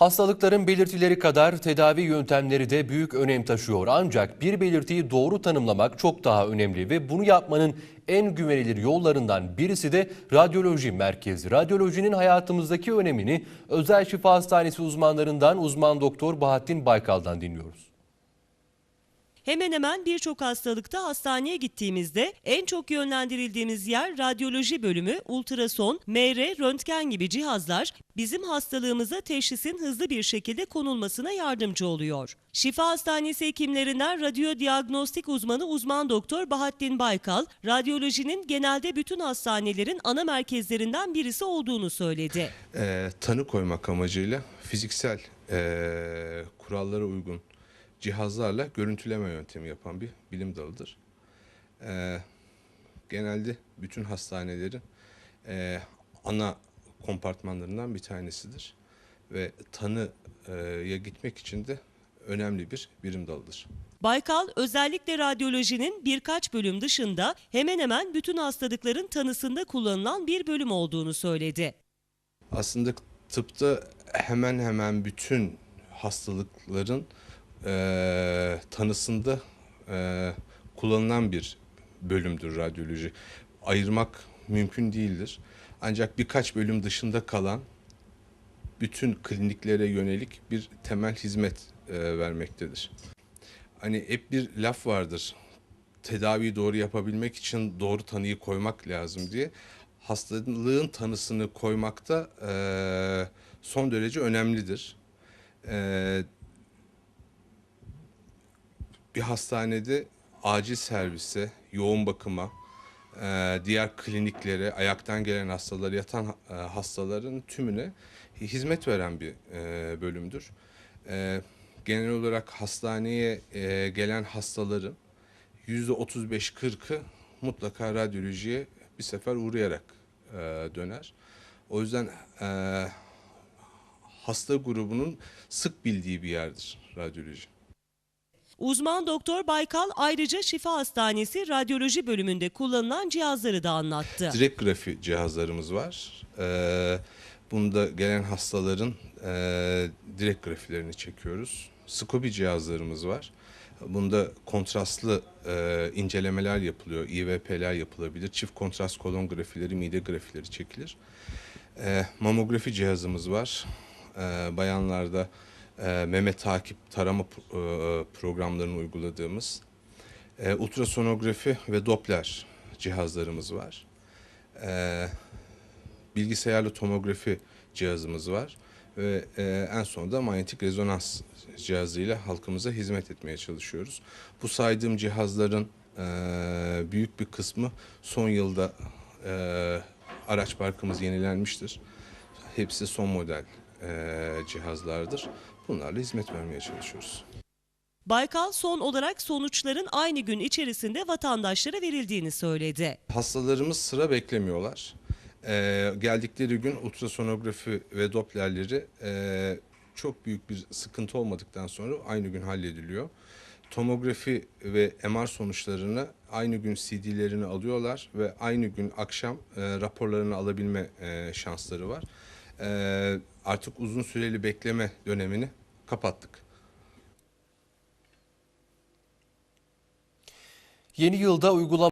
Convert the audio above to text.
Hastalıkların belirtileri kadar tedavi yöntemleri de büyük önem taşıyor. Ancak bir belirtiyi doğru tanımlamak çok daha önemli ve bunu yapmanın en güvenilir yollarından birisi de radyoloji merkezi. Radyolojinin hayatımızdaki önemini Özel Şifa Hastanesi uzmanlarından uzman doktor Bahattin Baykal'dan dinliyoruz. Hemen hemen birçok hastalıkta hastaneye gittiğimizde en çok yönlendirildiğimiz yer radyoloji bölümü, ultrason, MR, röntgen gibi cihazlar bizim hastalığımıza teşhisin hızlı bir şekilde konulmasına yardımcı oluyor. Şifa Hastanesi hekimlerinden radyo diagnostik uzmanı uzman doktor Bahattin Baykal, radyolojinin genelde bütün hastanelerin ana merkezlerinden birisi olduğunu söyledi. e, tanı koymak amacıyla fiziksel e, kurallara uygun cihazlarla görüntüleme yöntemi yapan bir bilim dalıdır. E, genelde bütün hastanelerin e, ana kompartmanlarından bir tanesidir ve tanıya gitmek için de önemli bir bilim dalıdır. Baykal özellikle radyolojinin birkaç bölüm dışında hemen hemen bütün hastalıkların tanısında kullanılan bir bölüm olduğunu söyledi. Aslında tıpta hemen hemen bütün hastalıkların eee, tanısında eee, kullanılan bir bölümdür radyoloji. Ayırmak mümkün değildir. Ancak birkaç bölüm dışında kalan bütün kliniklere yönelik bir temel hizmet eee, vermektedir. Hani hep bir laf vardır. Tedaviyi doğru yapabilmek için doğru tanıyı koymak lazım diye. Hastalığın tanısını koymakta eee, son derece önemlidir. Eee, bir hastanede acil servise, yoğun bakıma, eee, diğer kliniklere, ayaktan gelen hastalara, yatan eee, hastaların tümüne hizmet veren bir eee, bölümdür. Genel olarak hastaneye gelen hastaların yüzde 35-40'ı mutlaka radyolojiye bir sefer uğrayarak döner. O yüzden hasta grubunun sık bildiği bir yerdir radyoloji. Uzman doktor Baykal ayrıca Şifa Hastanesi radyoloji bölümünde kullanılan cihazları da anlattı. Direkt grafi cihazlarımız var. Ee, bunda gelen hastaların e, direkt grafilerini çekiyoruz. Skopi cihazlarımız var. Bunda kontrastlı e, incelemeler yapılıyor. İVP'ler yapılabilir. Çift kontrast kolon grafileri, mide grafileri çekilir. E, mamografi cihazımız var. E, bayanlarda e, meme takip tarama e, programlarını uyguladığımız. E, ultrasonografi ve Doppler cihazlarımız var. E, bilgisayarlı tomografi cihazımız var ve e, en son da manyetik rezonans cihazıyla halkımıza hizmet etmeye çalışıyoruz. Bu saydığım cihazların büyük bir kısmı son yılda araç parkımız yenilenmiştir. Hepsi son model cihazlardır. Bunlarla hizmet vermeye çalışıyoruz. Baykal son olarak sonuçların aynı gün içerisinde vatandaşlara verildiğini söyledi. Hastalarımız sıra beklemiyorlar. Ee, geldikleri gün ultrasonografi ve Dopplerleri e, çok büyük bir sıkıntı olmadıktan sonra aynı gün hallediliyor. Tomografi ve MR sonuçlarını aynı gün CD'lerini alıyorlar ve aynı gün akşam e, raporlarını alabilme e, şansları var. E, artık uzun süreli bekleme dönemini kapattık. Yeni yılda uygulama